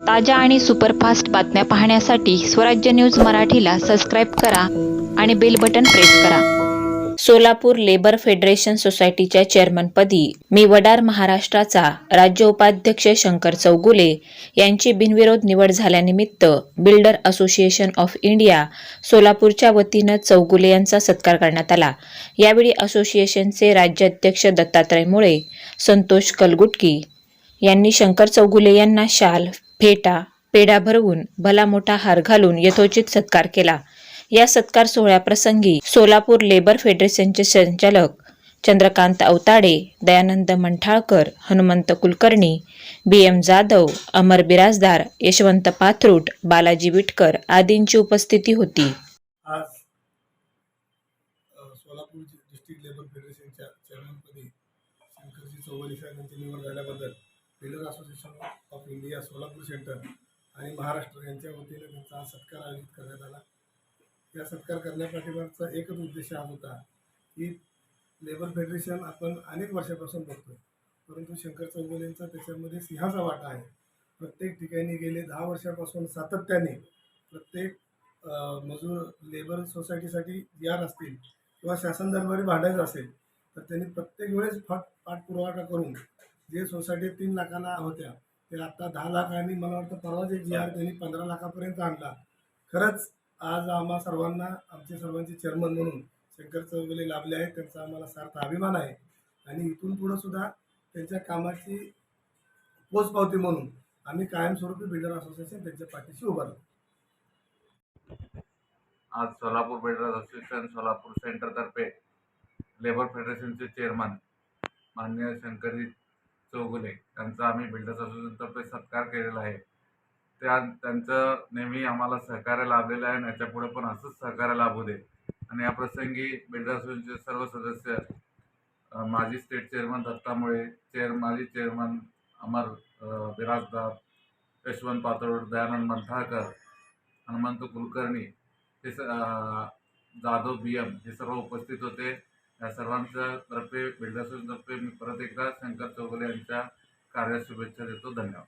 ताज्या आणि सुपरफास्ट बातम्या पाहण्यासाठी स्वराज्य न्यूज मराठीला सबस्क्राईब करा आणि बेल बटन प्रेस करा. सोलापूर लेबर फेडरेशन सोसायटीच्या चेअरमनपदी मी वडार महाराष्ट्राचा राज्य उपाध्यक्ष शंकर चौगुले यांची बिनविरोध निवड झाल्यानिमित्त बिल्डर असोसिएशन ऑफ इंडिया सोलापूरच्या वतीनं चौगुले यांचा सत्कार करण्यात आला. यावेळी असोसिएशनचे राज्याध्यक्ष दत्तात्रय मुळे संतोष कलगुटकी यांनी शंकर चौगुले यांना शाल फेटा पेढा भरवून भला मोठा हार घालून यथोचित सत्कार केला. या सत्कार सोहळ्याप्रसंगी सोलापूर लेबर फेडरेशनचे संचालक चंद्रकांत अवताडे दयानंद मंठाळकर हनुमंत कुलकर्णी बी एम जाधव अमर बिराजदार यशवंत पाथरूट बालाजी विटकर आदींची उपस्थिती होती. आज सोलापूर डिस्ट्रिक्ट लेबर फेडरेशनच्या चेअरमनपदी शंकरजी चौगुले यांची निवड झाल्याबद्दल tailor association of India Solapur centre आणि महाराष्ट्र यांच्या वतीने त्यांचा हा सत्कार आयोजित करण्यात आला. या सत्कार करण्यापाठीमागचा एकच उद्देश हा होता की लेबर फेडरेशन आपण अनेक वर्षापासून बघतो परंतु शंकर चौगुलेंचा त्याच्यामध्ये सिंहाचा वाटा आहे. प्रत्येक ठिकाणी गेले दहा वर्षापासून सातत्याने प्रत्येक मजूर लेबर सोसायटीसाठी यार असतील किंवा शासन दरबारी भांडायचं असेल तर त्यांनी प्रत्येक वेळेस फाट पाठपुरावा करून जे सोसायटी तीन लाखाला होत्या ते आता दहा लाख आणि मला वाटतं परवाच एक जी आर त्यांनी पंधरा लाखापर्यंत आणला. खरंच आज आम्हा सर्वांना आमचे सर्वांचे चेअरमन म्हणून शंकर चौगुले लाभले आहेत त्यांचा आम्हाला सार्थ अभिमान आहे. आणि इथून पुढं सुद्धा त्यांच्या कामाची पोचपावती म्हणून आम्ही कायमस्वरूपी बिल्डर असोसिएशन त्यांच्या पाठीशी उभारलो आज सोलापूर बिल्डर्स असोसिएशन सोलापूर सेंटरतर्फे लेबर फेडरेशनचे चेअरमन मान्य शंकरजी चौगुले यांचा आम्ही बिल्डर्स असोसिएशनतर्फे सत्कार केलेला आहे. त्या त्यांचं नेहमी आम्हाला सहकार्य लाभलेलं आहे आणि याच्यापुढे पण असंच सहकार्य लाभू दे. आणि या प्रसंगी बिल्डर्स असोसिएशनचे सर्व सदस्य माजी स्टेट चेअरमन दत्तामुळे चेअर माजी चेअरमन अमर बिराजदार यशवंत पातोड दयानंद मंथाळकर हनुमंत कुलकर्णी हे स जाधव बी एम हे सर्व उपस्थित होते. या सर्वांच्या तर्फे बिल्डर्सतर्फे मी परत एकदा शंकर चौगुले यांच्या कार्यास शुभेच्छा देतो. धन्यवाद.